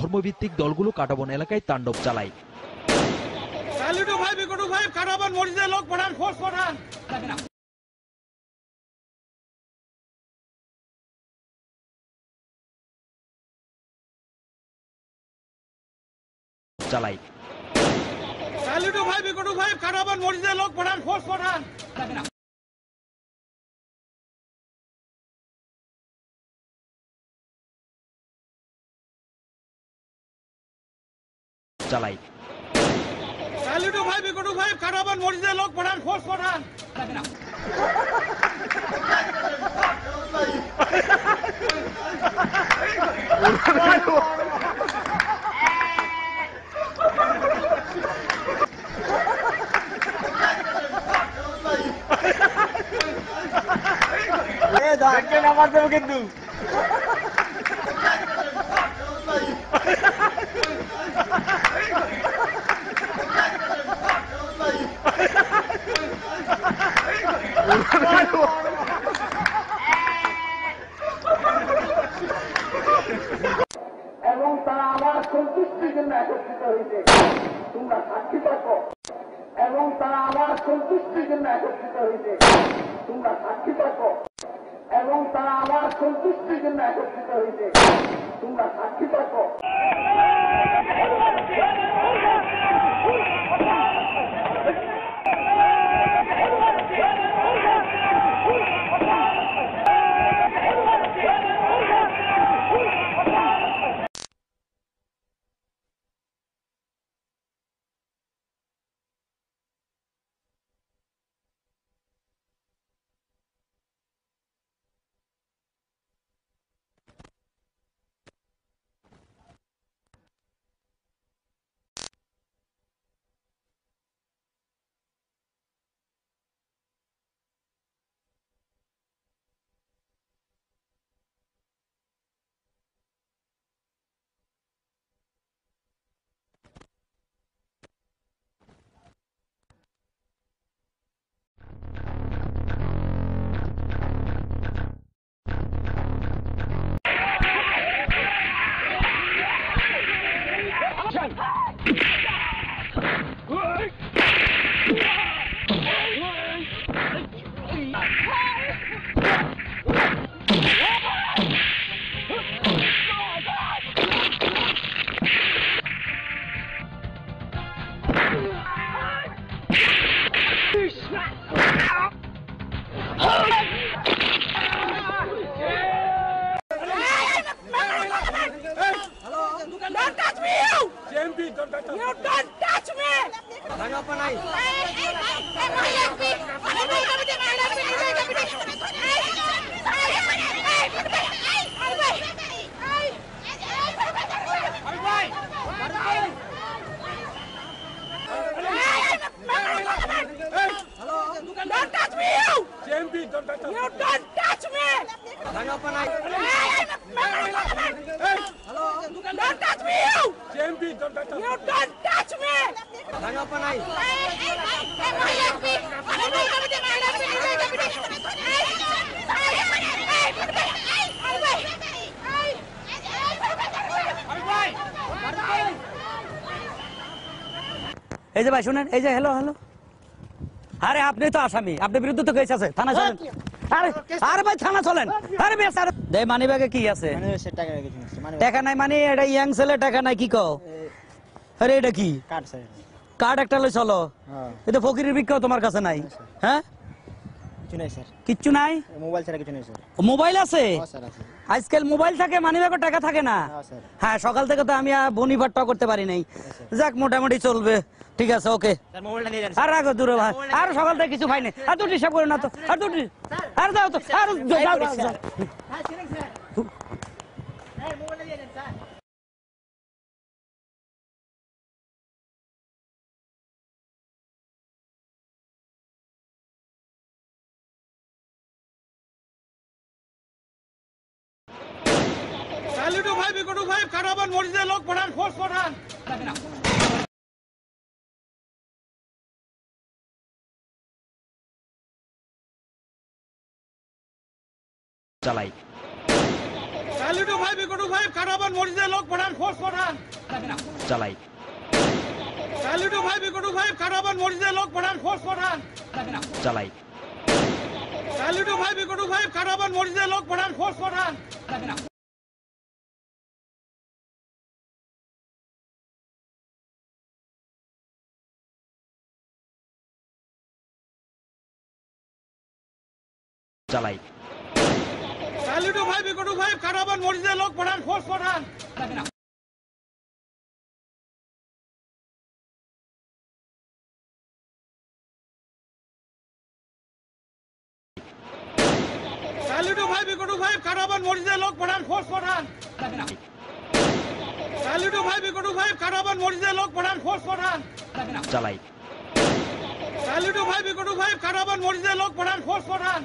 ধর্মভিত্তিক দলগুলো কাটাবন এলাকায় তাণ্ডব চালায়। স্যালুটু ভাই বিকুটু ভাই লোক পাঠান ফোর্স পাঠান। চালায়। লোক পাঠান ফোর্স পাঠান। চালায় স্যালুটু ভাই বিকুটু ভাই এবং তারা আমার সন্তুষ্টির জন্য একত্রিত হয়েছে। তোমরা সাক্ষী থাকো। এবং তারা আমার সন্তুষ্টির জন্য একত্রিত হয়েছে। তোমরা সাক্ষী থাকো। এবং তারা আমার সন্তুষ্টির জন্য একত্রিত হয়েছে। তোমরা সাক্ষী JMP You don't touch me! Hey, hey, hey, hey, মহিলা MP! মহিলা কমিটি, মহিলা MP, মহিলা কমিটি! এই, এই, এই, এই, এই, এই, এই, Don't touch me, you! JMP You don't touch me! Hey, Don't touch me, you! You don't touch me! MP! মহিলা কমিটি, মহিলা MP, মহিলা কমিটি! এই, যে ভাই শুনেন এই যে হ্যালো হ্যালো আরে আপনি তো আসামি আপনার বিরুদ্ধে তো কেস আছে থানা চলেন আরে আরে ভাই থানা চলেন। আরে বেশ আরে দে মানি ব্যাগে কি আছে? টাকা নাই মানে এটা ইয়াং ছেলে টাকা নাই কি কও? আরে এটা কি? কার্ড একটা লই চলো। এটা ফকিরের ভিক্ষাও তোমার কাছে নাই। হ্যাঁ? কিচ্ছু নাই মোবাইল ছাড়া কিছু নেই স্যার। মোবাইল আছে? আজকাল মোবাইল থাকে মানি ব্যাগে টাকা থাকে না। হ্যাঁ, হ্যাঁ সকাল থেকে তো আমি বনি বনিভারটাও করতে পারি নাই। যাক মোটামুটি চলবে। ঠিক আছে ওকে। আর রাখো দূরে ভাই। আর সকাল থেকে কিছু পাইনি আর দুটি হিসাব করে না তো। আর দুটি। আর যাও তো। আর যাও, স্যালুটু ভাই বিকুটু ভাই কারাবান মসজিদে লোক পাঠান ফোর্স পাঠান চালায় স্যালুটু ফাইভ ইকোটু ফাইভ কাটাবান মরিচের লোক পাঠান ফোর্স পাঠান চালাই। ফাইভ ইকোটু ফাইভ কাটাবান মরিচের লোক পাঠান ফোর্স পাঠান চালাই। ফাইভ ইকোটু ফাইভ কাটাবান মরিচের লোক পাঠান ফোর্স পাঠান কাটাবান মরিচের লোক পাঠান পাঠান স্যালুটু পাঠান পাঠান স্যালুটু পাঠান পাঠান চালাই। স্যালুটু ফাইভ ইকোটু ফাইভ কাটাবান মরিচের লোক পাঠান ফোর্স পাঠান